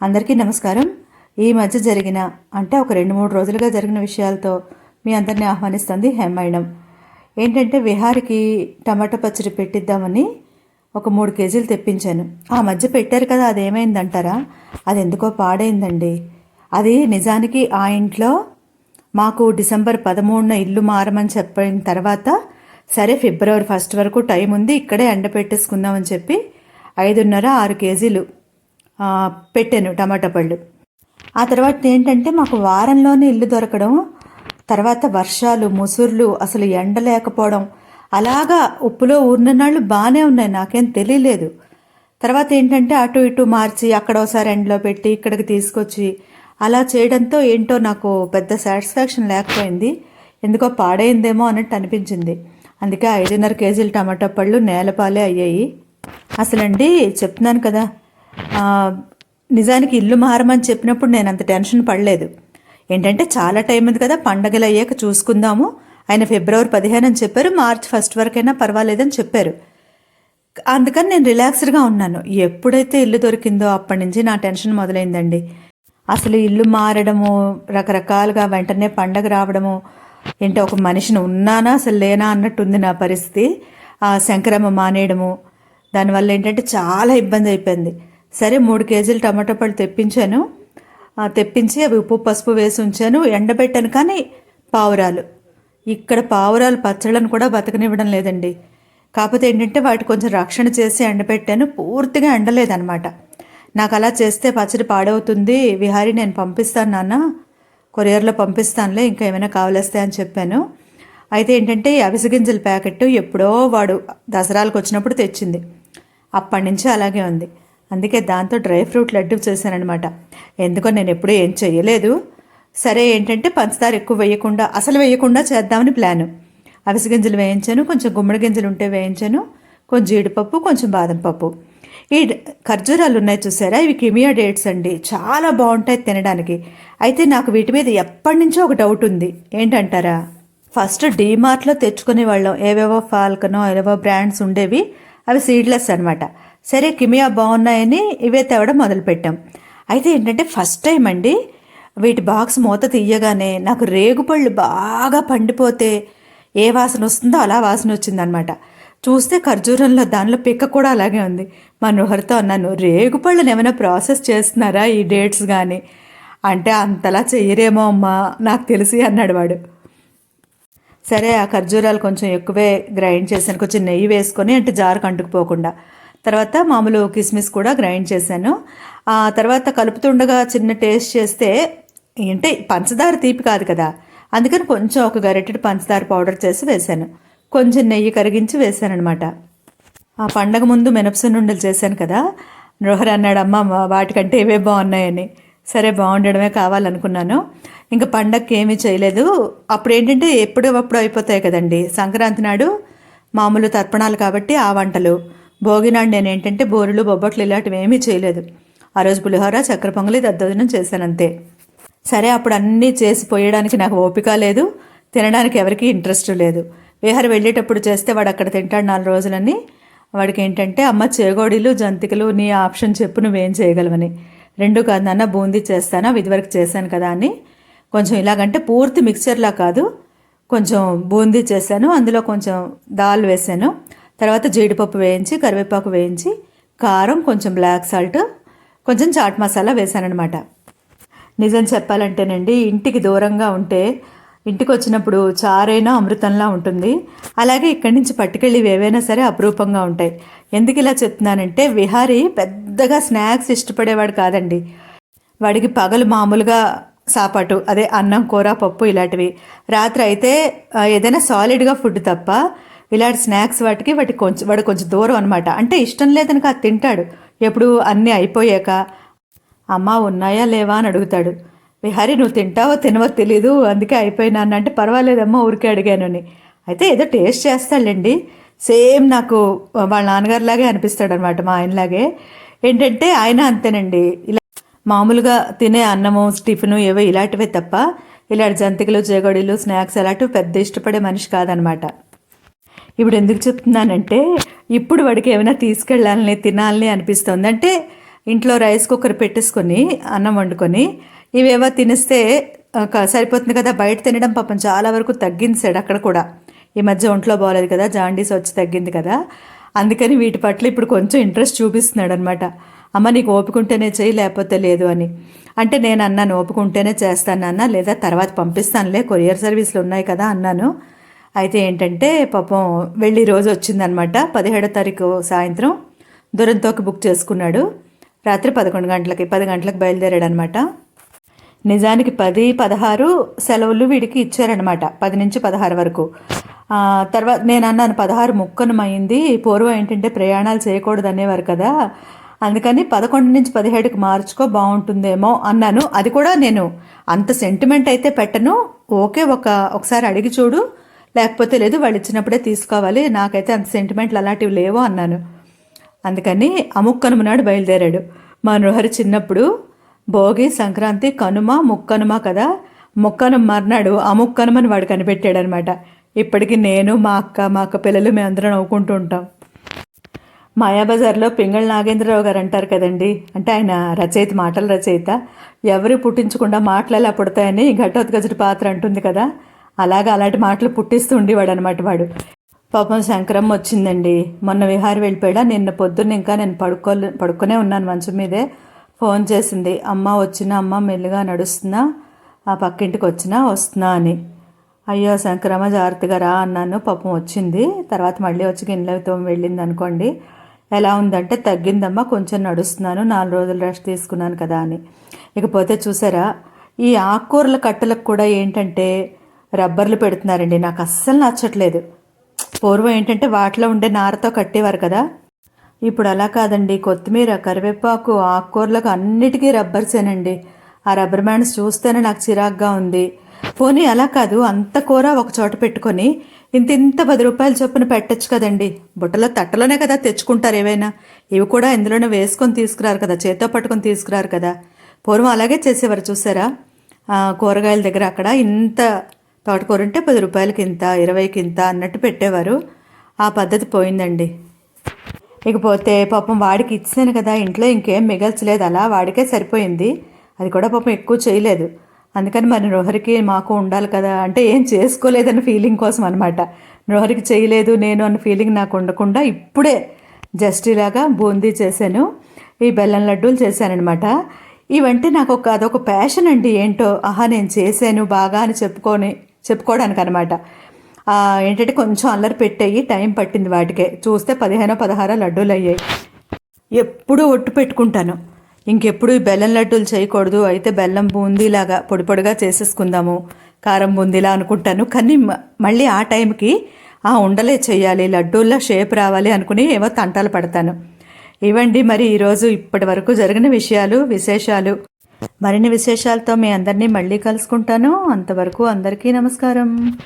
అందరికీ నమస్కారం. ఈ మధ్య జరిగిన అంటే ఒక రెండు మూడు రోజులుగా జరిగిన విషయాలతో మీ అందరినీ ఆహ్వానిస్తుంది హేమాయణం. ఏంటంటే విహారికి టమాటా పచ్చడి పెట్టిద్దామని ఒక మూడు కేజీలు తెప్పించాను. ఆ మధ్య పెట్టారు కదా అది ఏమైందంటారా అది ఎందుకో పాడైందండి. అది నిజానికి ఆ ఇంట్లో మాకు డిసెంబర్ పదమూడున ఇల్లు మారమని చెప్పిన తర్వాత సరే ఫిబ్రవరి ఫస్ట్ వరకు టైం ఉంది ఇక్కడే ఎండ పెట్టేసుకుందామని చెప్పి ఐదున్నర ఆరు కేజీలు పెట్టాను టమాటా పళ్ళు. ఆ తర్వాత ఏంటంటే మాకు వారంలోనే ఇల్లు దొరకడం తర్వాత వర్షాలు ముసుర్లు అసలు ఎండ లేకపోవడం అలాగా ఉప్పులో ఉన్ననాళ్ళు బాగానే ఉన్నాయి నాకేం తెలియలేదు. తర్వాత ఏంటంటే అటు ఇటు మార్చి అక్కడ ఒకసారి ఎండలో పెట్టి ఇక్కడికి తీసుకొచ్చి అలా చేయడంతో ఏంటో నాకు పెద్ద సాటిస్ఫాక్షన్ లేకపోయింది. ఎందుకో పాడైందేమో అన్నట్టు అనిపించింది. అందుకే ఐదున్నర కేజీల టమాటా పళ్ళు నేలపాలే అయ్యాయి. అసలండి చెప్తున్నాను కదా నిజానికి ఇల్లు మారమని చెప్పినప్పుడు నేను అంత టెన్షన్ పడలేదు. ఏంటంటే చాలా టైం ఉంది కదా పండగలు అయ్యాక చూసుకుందాము. ఆయన ఫిబ్రవరి పదిహేను అని చెప్పారు మార్చ్ ఫస్ట్ వరకైనా పర్వాలేదని చెప్పారు. అందుకని నేను రిలాక్స్డ్గా ఉన్నాను. ఎప్పుడైతే ఇల్లు దొరికిందో అప్పటి నుంచి నా టెన్షన్ మొదలైందండి. అసలు ఇల్లు మారడము రకరకాలుగా వెంటనే పండగ రావడము ఏంటో ఒక మనిషిని ఉన్నానా అసలు లేనా అన్నట్టుంది నా పరిస్థితి. ఆ శంకరమ్మ మానేయడము దానివల్ల ఏంటంటే చాలా ఇబ్బంది అయిపోయింది. సరే మూడు కేజీలు టమాటా పళ్ళు తెప్పించాను. తెప్పించి అవి ఉప్పు పసుపు వేసి ఉంచాను. ఎండబెట్టాను కానీ పావురాలు. ఇక్కడ పావురాలు పచ్చళ్ళను కూడా బతకనివ్వడం లేదండి. కాకపోతే ఏంటంటే వాటి కొంచెం రక్షణ చేసి ఎండబెట్టాను. పూర్తిగా ఎండలేదనమాట నాకు అలా చేస్తే పచ్చడి పాడవుతుంది. విహారి నేను పంపిస్తాను నాన్న. కొరియర్లో పంపిస్తానులే ఇంకా ఏమైనా కావలేస్తే అని చెప్పాను. అయితే ఏంటంటే ఈ అవిసె గింజల ప్యాకెట్ ఎప్పుడో వాడు దసరాలకు వచ్చినప్పుడు తెచ్చింది. అప్పటి నుంచి అలాగే ఉంది. అందుకే దాంతో డ్రై ఫ్రూట్ లడ్డు చేశానఅనమాట ఎందుకో నేను ఎప్పుడూ ఏం చేయలేదు సరే ఏంటంటే పంచదార ఎక్కువ వేయకుండా అసలు వేయకుండా చేద్దామని ప్లాను. అవిసె గింజలు వేయించాను కొంచెం గుమ్మడి గింజలు ఉంటే వేయించాను కొంచెం జీడిపప్పు కొంచెం బాదం పప్పు. ఈ ఖర్జూరాలు ఉన్నాయి చూసారా? ఇవి కిమియా డేట్స్ అండి. చాలా బాగుంటాయి తినడానికి. అయితే నాకు వీటి మీద ఎప్పటి నుంచో ఒక డౌట్ ఉంది. ఏంటంటారా? ఫస్ట్ డీమార్ట్లో తెచ్చుకునే వాళ్ళం. ఏవేవో ఫాల్కనో ఏవేవో బ్రాండ్స్ ఉండేవి. అవి సీడ్లెస్ అనమాట సరే కిమియా బాగున్నాయని ఇవే తేవడం మొదలుపెట్టాం. అయితే ఏంటంటే ఫస్ట్ టైం అండి వీటి బాక్స్ మూత తీయగానే నాకు రేగుపళ్ళు బాగా పండిపోతే ఏ వాసన వస్తుందో అలా వాసన వచ్చిందనమాట. చూస్తే ఖర్జూరంలో దానిలో పిక్క కూడా అలాగే ఉంది. మా నృహరితో అన్నాను రేగుపళ్ళని ఏమైనా ప్రాసెస్ చేస్తున్నారా ఈ డేట్స్ కానీ అంటే అంతలా చెయ్యరేమో అమ్మా నాకు తెలిసి అన్నాడు వాడు. సరే ఆ ఖర్జూరాలు కొంచెం ఎక్కువే గ్రైండ్ చేశాను కొంచెం నెయ్యి వేసుకొని అంటే జారు కంటుకుపోకుండా. తర్వాత మామూలు కిస్మిస్ కూడా గ్రైండ్ చేశాను. ఆ తర్వాత కలుపుతుండగా చిన్న టేస్ట్ చేస్తే అంటే పంచదార తీపి కాదు కదా. అందుకని కొంచెం ఒక గరిటెడు పంచదార పౌడర్ చేసి వేశాను. కొంచెం నెయ్యి కరిగించి వేశాను అనమాట ఆ పండగ ముందు మినపసున్నుండలు చేశాను కదా. నృహర్ అన్నాడు అమ్మ వాటికంటే ఇవే బాగున్నాయని. సరే బాగుండడమే కావాలనుకున్నాను. ఇంకా పండగకి ఏమీ చేయలేదు. అప్పుడు ఏంటంటే ఎప్పుడప్పుడు అయిపోతాయి కదండి. సంక్రాంతి నాడు మామూలు తర్పణాలు కాబట్టి ఆ వంటలు. భోగినాడు నేనేంటంటే నేను ఏంటంటే బోరులు బొబ్బట్లు ఇలాంటివి ఏమీ చేయలేదు. ఆ రోజు పులిహోర చక్కెర పొంగలి దద్దోజనం చేశాను అంతే సరే అప్పుడు అన్నీ చేసి పోయడానికి నాకు ఓపిక లేదు. తినడానికి ఎవరికీ ఇంట్రెస్ట్ లేదు. విహార్ వెళ్ళేటప్పుడు చేస్తే వాడు అక్కడ తింటాడు నాలుగు రోజులని. వాడికి ఏంటంటే అమ్మ చేగోడీలు జంతికలు నీ ఆప్షన్ చెప్పు నువ్వేం చేయగలవని. రెండు కాదు నాన్న బూందీ చేస్తానా ఇదివరకు చేశాను కదా అని. కొంచెం ఇలాగంటే పూర్తి మిక్చర్లా కాదు. కొంచెం బూందీ చేశాను అందులో కొంచెం దాల్ వేసాను తర్వాత జీడిపప్పు వేయించి కరివేపాకు వేయించి కారం కొంచెం బ్లాక్ సాల్ట్ కొంచెం చాట్ మసాలా వేసానఅనమాట నిజం చెప్పాలంటేనండి ఇంటికి దూరంగా ఉంటే ఇంటికి వచ్చినప్పుడు చారైనా అమృతంలా ఉంటుంది. అలాగే ఇక్కడి నుంచి పట్టుకెళ్ళి ఏవైనా సరే అపురూపంగా ఉంటాయి. ఎందుకు ఇలా చెప్తున్నానంటే విహారీ పెద్దగా స్నాక్స్ ఇష్టపడేవాడు కాదండి. వాడికి పగలు మామూలుగా సాపాటు అదే అన్నం కూర పప్పు ఇలాంటివి. రాత్రి అయితే ఏదైనా సాలిడ్గా ఫుడ్ తప్ప ఇలాంటి స్నాక్స్ వాటికి వాటి కొంచెం వాడు కొంచెం దూరం అనమాట అంటే ఇష్టం లేదని కాదు తింటాడు. ఎప్పుడు అన్నీ అయిపోయాక అమ్మ ఉన్నాయా లేవా? అని అడుగుతాడు. విహారి నువ్వు తింటావో తినవో తెలీదు అందుకే అయిపోయినాను అంటే పర్వాలేదమ్మా ఊరికే అడిగానని. అయితే ఏదో టేస్ట్ చేస్తాడులేండి. సేమ్ నాకు వాళ్ళ నాన్నగారిలాగే అనిపిస్తాడు అనమాట మా ఆయనలాగే. ఏంటంటే ఆయన అంతేనండి. ఇలా మామూలుగా తినే అన్నము టిఫిను ఏవో ఇలాంటివే తప్ప ఇలాంటి జంతికలు చేగోడీలు స్నాక్స్ అలాంటివి పెద్ద ఇష్టపడే మనిషి కాదనమాట ఇప్పుడు ఎందుకు చెప్తున్నానంటే ఇప్పుడు వాడికి ఏమైనా తీసుకెళ్ళాలని తినాలని అనిపిస్తుంది. అంటే ఇంట్లో రైస్ కుక్కర్ పెట్టేసుకొని అన్నం వండుకొని ఇవేవో తినిస్తే ఒక సరిపోతుంది కదా బయట తినడం పాపం చాలా వరకు తగ్గించాడు అక్కడ కూడా. ఈ మధ్య ఒంట్లో బాగోలేదు కదా జాండీస్ వచ్చి తగ్గింది కదా. అందుకని వీటి పట్ల ఇప్పుడు కొంచెం ఇంట్రెస్ట్ చూపిస్తున్నాడు అనమాట అమ్మ నీకు ఓపుకుంటేనే చేయి లేకపోతే లేదు అని. అంటే నేను అన్నాను ఓపుకుంటేనే చేస్తాను అన్న లేదా తర్వాత పంపిస్తానులే కొరియర్ సర్వీసులు ఉన్నాయి కదా అన్నాను. అయితే ఏంటంటే పాపం వెళ్ళి రోజు వచ్చిందనమాట. పదిహేడో తారీఖు సాయంత్రం దురంతోకి బుక్ చేసుకున్నాడు. రాత్రి పదకొండు గంటలకి పది గంటలకు బయలుదేరాడు అనమాట నిజానికి పది పదహారు సెలవులు వీడికి ఇచ్చారనమాట. పది నుంచి పదహారు వరకు. తర్వాత నేను అన్నాను పదహారు ముక్కనమైంది. పూర్వం ఏంటంటే ప్రయాణాలు చేయకూడదు అనేవారు కదా. అందుకని పదకొండు నుంచి పదిహేడుకి మార్చుకో బాగుంటుందేమో అన్నాను. అది కూడా నేను అంత సెంటిమెంట్ అయితే పెట్టను. ఓకే ఒక ఒకసారి అడిగి చూడు. లేకపోతే లేదు వాళ్ళు ఇచ్చినప్పుడే తీసుకోవాలి నాకైతే అంత సెంటిమెంట్లు అలాంటివి లేవు అన్నాను. అందుకని అముక్కనుమ నాడు బయలుదేరాడు. మా నృహరి చిన్నప్పుడు భోగి సంక్రాంతి కనుమ ముక్కనుమ కదా ముక్కను మర్నాడు అముక్కనుమని వాడు కనిపెట్టాడనమాట. ఇప్పటికి నేను మా అక్క మా అక్క పిల్లలు మేమందరం నవ్వుకుంటూ ఉంటాం. మాయాబజార్లో పింగళ నాగేంద్రరావు గారు అంటారు కదండి అంటే ఆయన రచయిత మాటల రచయిత. ఎవరు పుట్టించకుండా మాటలు ఎలా పుడతాయని ఘటోత్కచుడి పాత్ర అంటుంది కదా అలాగా అలాంటి మాటలు పుట్టిస్తూ ఉండేవాడు అనమాట వాడు. పాపం శంకరమ్మ వచ్చిందండి. మొన్న విహారి వెళ్ళిపోయాడా? నిన్న పొద్దున్న ఇంకా నేను పడుకో పడుకునే ఉన్నాను మంచం మీదే. ఫోన్ చేసింది. అమ్మ వచ్చిన అమ్మ మెల్లిగా నడుస్తున్నా ఆ పక్కింటికి వచ్చినా వస్తున్నా అని. అయ్యో శంకరమ్మ జాగ్రత్తగా రా అన్నాను. పాపం వచ్చింది. తర్వాత మళ్ళీ వచ్చి గిన్నెలతో వెళ్ళింది అనుకోండి. ఎలా ఉందంటే తగ్గిందమ్మా కొంచెం నడుస్తున్నాను నాలుగు రోజులు రెస్ట్ తీసుకున్నాను కదా అని. ఇకపోతే చూసారా ఈ ఆకుకూరల కట్టలకు కూడా ఏంటంటే రబ్బర్లు పెడుతున్నారండి. నాకు అస్సలు నచ్చట్లేదు. పూర్వం ఏంటంటే వాటిలో ఉండే నారతో కట్టేవారు కదా. ఇప్పుడు అలా కాదండి. కొత్తిమీర కరివేపాకు ఆకుకూరలకు అన్నిటికీ రబ్బర్సేనండి. ఆ రబ్బర్ బ్యాండ్స్ చూస్తేనే నాకు చిరాగ్గా ఉంది. పోనీ అలా కాదు. అంత కూర ఒక చోట పెట్టుకొని ఇంత ఇంత పది రూపాయల చొప్పున పెట్టచ్చు కదండి. బుట్టలో తట్టలోనే కదా తెచ్చుకుంటారు ఏవైనా. ఇవి కూడా ఇందులోనే వేసుకొని తీసుకురారు కదా. చేత్తో పట్టుకొని తీసుకురారు కదా. పూర్వం అలాగే చేసేవారు చూసారా? కూరగాయల దగ్గర అక్కడ ఇంత తోటకూర ఉంటే పది రూపాయలకి ఇంత ఇరవైకి ఇంత అన్నట్టు పెట్టేవారు. ఆ పద్ధతి పోయిందండి. ఇకపోతే పాపం వాడికి ఇచ్చాను కదా ఇంట్లో ఇంకేం మిగల్చలేదు. అలా వాడికే సరిపోయింది. అది కూడా పాపం ఎక్కువ చేయలేదు. అందుకని మరి నృహరికి మాకు ఉండాలి కదా అంటే ఏం చేసుకోలేదన్న ఫీలింగ్ కోసం అనమాట నృహరికి చేయలేదు నేను అన్న ఫీలింగ్ నాకు ఉండకుండా ఇప్పుడే జస్ట్ ఇలాగా బూందీ చేశాను. ఈ బెల్లం లడ్డూలు చేశానమాట ఇవంటే నాకు ఒక అదొక ప్యాషన్ అండి. ఏంటో ఆహా నేను చేశాను బాగా అని చెప్పుకొని చెప్పుకోవడానికి అనమాట ఏంటంటే కొంచెం అల్లరి పెట్టేయి టైం పట్టింది వాటికే. చూస్తే పదిహేనో పదహారో లడ్డూలు అయ్యాయి. ఎప్పుడూ ఒట్టు పెట్టుకుంటాను. ఇంకెప్పుడు ఈ బెల్లం లడ్డూలు చేయకూడదు. అయితే బెల్లం బూందీలాగా పొడి పొడిగా చేసేసుకుందాము కారం బూందీలా అనుకుంటాను. కానీ మ- మళ్ళీ ఆ టైంకి ఆ ఉండలే చేయాలి లడ్డూల్లో షేప్ రావాలి అనుకుని ఏవో తంటాలు పడతాను. ఇవండి మరి ఈరోజు ఇప్పటి వరకు జరిగిన విషయాలు విశేషాలు. మరిన్ని విశేషాలతో మీ అందరినీ మళ్ళీ కలుసుకుంటాను. అంతవరకు అందరికీ నమస్కారం.